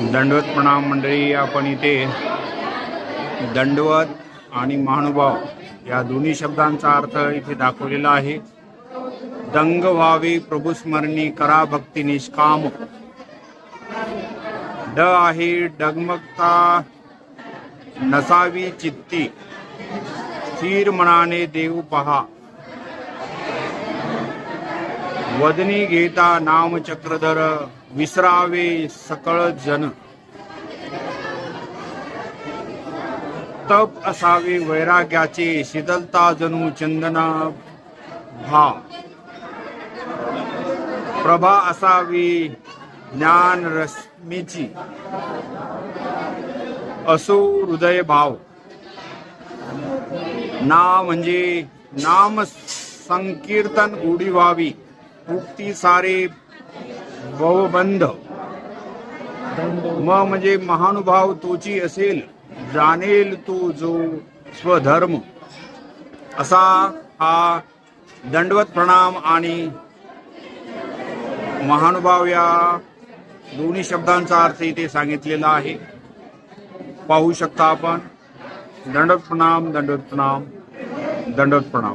दंडवत प्रणाम मंडळी आपण इथे दंडवत आणि महानुभाव या दोन्ही शब्दांचा अर्थ इथे दाखवलेला आहे. दंग व्हावी प्रभुस्मरणी करा भक्ती निष्काम. ड आहे डगमगता नसावी चित्ती. स्थिर मनाने देव पहा. वदनी घेता नामचक्रधर. विसरावे सकळ जन. तप असावे वैराग्याचे शीतलता जणू चंदना भा. प्रभा असावी ज्ञान रश्मीची. असो हृदय भाव. ना म्हणजे नाम संकीर्तन उडी व्हावी. उक्ती सारे बवबंध म म्हणजे महानुभाव तोची असेल जाणेल तो जो स्वधर्म. असा हा दंडवत प्रणाम आणि महानुभाव या दोन्ही शब्दांचा अर्थ इथे सांगितलेला आहे. पाहू शकता आपण. दंडवत प्रणाम दंडवत प्रणाम दंडवत प्रणाम.